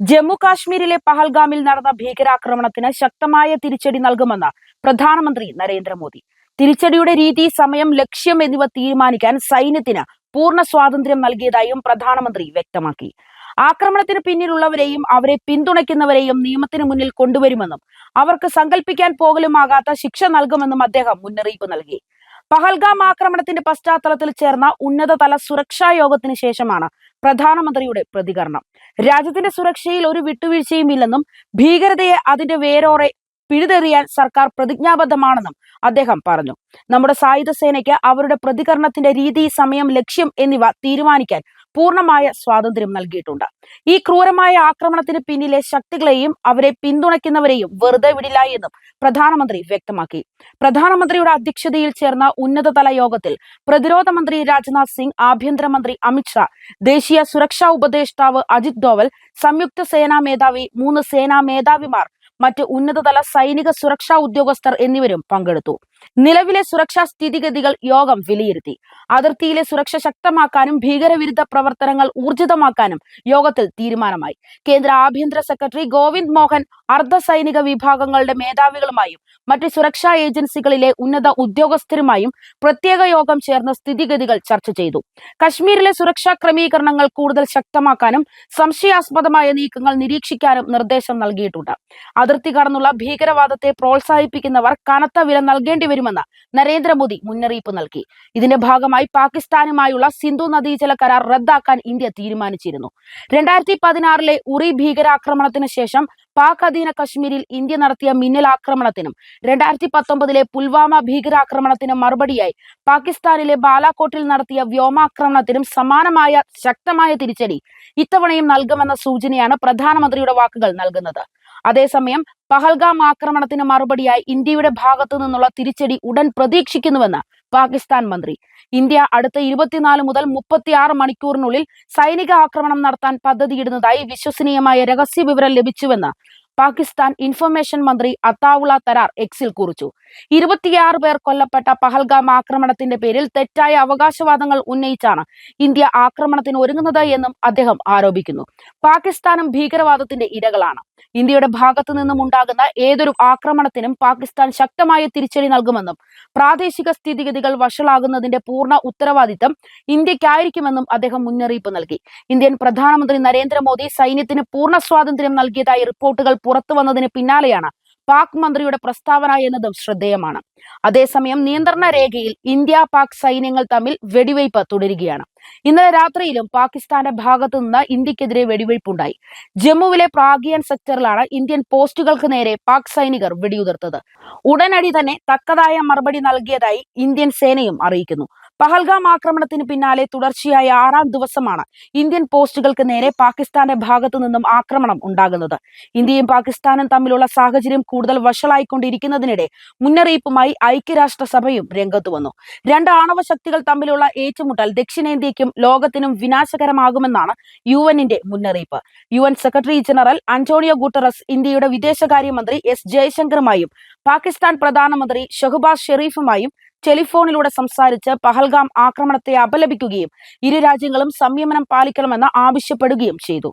ജമ്മു കാശ്മീരിലെ പഹൽഗാമിൽ നടന്ന ഭീകരാക്രമണത്തിന് ശക്തമായ തിരിച്ചടി നൽകുമെന്ന് പ്രധാനമന്ത്രി നരേന്ദ്രമോദി. തിരിച്ചടിയുടെ രീതി സമയം ലക്ഷ്യം എന്നിവ തീരുമാനിക്കാൻ സൈന്യത്തിന് പൂർണ സ്വാതന്ത്ര്യം നൽകിയതായും പ്രധാനമന്ത്രി വ്യക്തമാക്കി. ആക്രമണത്തിന് പിന്നിലുള്ളവരെയും അവരെ പിന്തുണയ്ക്കുന്നവരെയും നിയമത്തിന് മുന്നിൽ കൊണ്ടുവരുമെന്നും അവർക്ക് സങ്കല്പിക്കാൻ പോകലുമാകാത്ത ശിക്ഷ നൽകുമെന്നും അദ്ദേഹം മുന്നറിയിപ്പ് നൽകി. പഹൽഗാം ആക്രമണത്തിന്റെ പശ്ചാത്തലത്തിൽ ചേർന്ന ഉന്നതതല സുരക്ഷാ യോഗത്തിന് ശേഷമാണ് പ്രധാനമന്ത്രിയുടെ പ്രതികരണം. രാജ്യത്തിന്റെ സുരക്ഷയിൽ ഒരു വിട്ടുവീഴ്ചയും ഇല്ലെന്നും ഭീകരതയെ അതിന്റെ വേരോറെ പിഴുതെറിയാൻ സർക്കാർ പ്രതിജ്ഞാബദ്ധമാണെന്നും അദ്ദേഹം പറഞ്ഞു. നമ്മുടെ സായുധ സേനയ്ക്ക് അവരുടെ പ്രതികരണത്തിന്റെ രീതി സമയം ലക്ഷ്യം എന്നിവ തീരുമാനിക്കാൻ പൂർണമായ സ്വാതന്ത്ര്യം നൽകിയിട്ടുണ്ട്. ഈ ക്രൂരമായ ആക്രമണത്തിന് പിന്നിലെ ശക്തികളെയും അവരെ പിന്തുണയ്ക്കുന്നവരെയും വെറുതെ വിടില്ല എന്നും പ്രധാനമന്ത്രി വ്യക്തമാക്കി. പ്രധാനമന്ത്രിയുടെ അധ്യക്ഷതയിൽ ചേർന്ന ഉന്നതതല യോഗത്തിൽ പ്രതിരോധ മന്ത്രി രാജ്നാഥ് സിംഗ് ആഭ്യന്തരമന്ത്രി അമിത്ഷാ ദേശീയ സുരക്ഷാ ഉപദേഷ്ടാവ് അജിത് ഡോവൽ സംയുക്ത സേനാ മേധാവി മൂന്ന് സേനാ മേധാവിമാർ മറ്റ് ഉന്നതതല സൈനിക സുരക്ഷാ ഉദ്യോഗസ്ഥർ എന്നിവരും പങ്കെടുത്തു. നിലവിലെ സുരക്ഷാ സ്ഥിതിഗതികൾ യോഗം വിലയിരുത്തി. അതിർത്തിയിലെ സുരക്ഷ ശക്തമാക്കാനും ഭീകരവിരുദ്ധ പ്രവർത്തനങ്ങൾ ഊർജിതമാക്കാനും യോഗത്തിൽ തീരുമാനമായി. കേന്ദ്ര ആഭ്യന്തര സെക്രട്ടറി ഗോവിന്ദ് മോഹൻ അർദ്ധ സൈനിക വിഭാഗങ്ങളുടെ മേധാവികളുമായും മറ്റ് സുരക്ഷാ ഏജൻസികളിലെ ഉന്നത ഉദ്യോഗസ്ഥരുമായും പ്രത്യേക യോഗം ചേർന്ന് സ്ഥിതിഗതികൾ ചർച്ച ചെയ്തു. കശ്മീരിലെ സുരക്ഷാ ക്രമീകരണങ്ങൾ കൂടുതൽ ശക്തമാക്കാനും സംശയാസ്പദമായ നീക്കങ്ങൾ നിരീക്ഷിക്കാനും നിർദ്ദേശം നൽകിയിട്ടുണ്ട്. അതിർത്തി കടന്നുള്ള ഭീകരവാദത്തെ പ്രോത്സാഹിപ്പിക്കുന്നവർ കനത്ത വില നൽകേണ്ടി വരുമെന്ന് നരേന്ദ്രമോദി മുന്നറിയിപ്പ് നൽകി. ഇതിന്റെ ഭാഗമായി പാകിസ്ഥാനുമായുള്ള സിന്ധു നദീജല കരാർ റദ്ദാക്കാൻ ഇന്ത്യ തീരുമാനിച്ചിരുന്നു. രണ്ടായിരത്തി പതിനാറിലെ ഉറി ഭീകരാക്രമണത്തിന് ശേഷം പാക് അധീന കശ്മീരിൽ ഇന്ത്യ നടത്തിയ മിന്നൽ ആക്രമണത്തിനും രണ്ടായിരത്തി പത്തൊമ്പതിലെ പുൽവാമ ഭീകരാക്രമണത്തിനും മറുപടിയായി പാകിസ്ഥാനിലെ ബാലാക്കോട്ടിൽ നടത്തിയ വ്യോമാക്രമണത്തിനും സമാനമായ ശക്തമായ തിരിച്ചടി ഇത്തവണയും നൽകുമെന്ന സൂചനയാണ് പ്രധാനമന്ത്രിയുടെ വാക്കുകൾ നൽകുന്നത്. അതേസമയം പഹൽഗാം ആക്രമണത്തിന് മറുപടിയായി ഇന്ത്യയുടെ ഭാഗത്തു നിന്നുള്ള തിരിച്ചടി ഉടൻ പ്രതീക്ഷിക്കുന്നുവെന്ന് പാകിസ്ഥാൻ മന്ത്രി. ഇന്ത്യ അടുത്ത ഇരുപത്തിനാല് മുതൽ മുപ്പത്തിയാറ് മണിക്കൂറിനുള്ളിൽ സൈനിക ആക്രമണം നടത്താൻ പദ്ധതിയിടുന്നതായി വിശ്വസനീയമായ രഹസ്യ വിവരം ലഭിച്ചുവെന്ന് പാകിസ്ഥാൻ ഇൻഫർമേഷൻ മന്ത്രി അത്താവുള തരാർ എക്സിൽ കുറിച്ചു. ഇരുപത്തിയാറ് പേർ കൊല്ലപ്പെട്ട പഹൽഗാം ആക്രമണത്തിന്റെ പേരിൽ തെറ്റായ അവകാശവാദങ്ങൾ ഉന്നയിച്ചാണ് ഇന്ത്യ ആക്രമണത്തിന് ഒരുങ്ങുന്നത് എന്നും അദ്ദേഹം ആരോപിക്കുന്നു. പാകിസ്ഥാനും ഭീകരവാദത്തിന്റെ ഇരകളാണ്. ഇന്ത്യയുടെ ഭാഗത്തു നിന്നും ഉണ്ടാകുന്ന ഏതൊരു ആക്രമണത്തിനും പാകിസ്ഥാൻ ശക്തമായ തിരിച്ചടി നൽകുമെന്നും പ്രാദേശിക സ്ഥിതിഗതികൾ വഷളാകുന്നതിന്റെ പൂർണ ഉത്തരവാദിത്തം ഇന്ത്യക്കായിരിക്കുമെന്നും അദ്ദേഹം മുന്നറിയിപ്പ് നൽകി. ഇന്ത്യൻ പ്രധാനമന്ത്രി നരേന്ദ്രമോദി സൈന്യത്തിന് പൂർണ സ്വാതന്ത്ര്യം നൽകിയതായി റിപ്പോർട്ടുകൾ പുറത്തു വന്നതിന് പിന്നാലെയാണ് പാക് മന്ത്രിയുടെ പ്രസ്താവന എന്നതും ശ്രദ്ധേയമാണ്. അതേസമയം നിയന്ത്രണ രേഖയിൽ ഇന്ത്യ പാക് സൈന്യങ്ങൾ തമ്മിൽ വെടിവയ്പ് തുടരുകയാണ്. ഇന്നലെ രാത്രിയിലും പാകിസ്ഥാന്റെ ഭാഗത്തു നിന്ന് ഇന്ത്യക്കെതിരെ വെടിവയ്പുണ്ടായി. ജമ്മുവിലെ പ്രാഗിയൻ സെക്ടറിലാണ് ഇന്ത്യൻ പോസ്റ്റുകൾക്ക് നേരെ പാക് സൈനികർ വെടിയുതിർത്തത്. ഉടനടി തന്നെ തക്കതായ മറുപടി നൽകിയതായി ഇന്ത്യൻ സേനയും അറിയിക്കുന്നു. പഹൽഗാം ആക്രമണത്തിന് പിന്നാലെ തുടർച്ചയായ ആറാം ദിവസമാണ് ഇന്ത്യൻ പോസ്റ്റുകൾക്ക് നേരെ പാകിസ്ഥാന്റെ ഭാഗത്തു നിന്നും ആക്രമണം ഉണ്ടാകുന്നത്. ഇന്ത്യയും പാകിസ്ഥാനും തമ്മിലുള്ള സാഹചര്യം കൂടുതൽ വഷളായിക്കൊണ്ടിരിക്കുന്നതിനിടെ മുന്നറിയിപ്പുമായി ഐക്യരാഷ്ട്രസഭയും രംഗത്തു വന്നു. രണ്ട് ആണവ ശക്തികൾ തമ്മിലുള്ള ഏറ്റുമുട്ടൽ ദക്ഷിണേന്ത്യയ്ക്കും ലോകത്തിനും വിനാശകരമാകുമെന്നാണ് യു എന്നിന്റെ മുന്നറിയിപ്പ്. U N secretary general Antonio Guterres ഇന്ത്യയുടെ വിദേശകാര്യമന്ത്രി എസ് ജയശങ്കറുമായും പാകിസ്ഥാൻ പ്രധാനമന്ത്രി ഷഹബാസ് ഷെറീഫുമായും ടെലിഫോണിലൂടെ സംസാരിച്ച് പഹൽഗാം ആക്രമണത്തെ അപലപിക്കുകയും ഇരു രാജ്യങ്ങളും സംയമനം പാലിക്കണമെന്ന് ആവശ്യപ്പെടുകയും ചെയ്തു.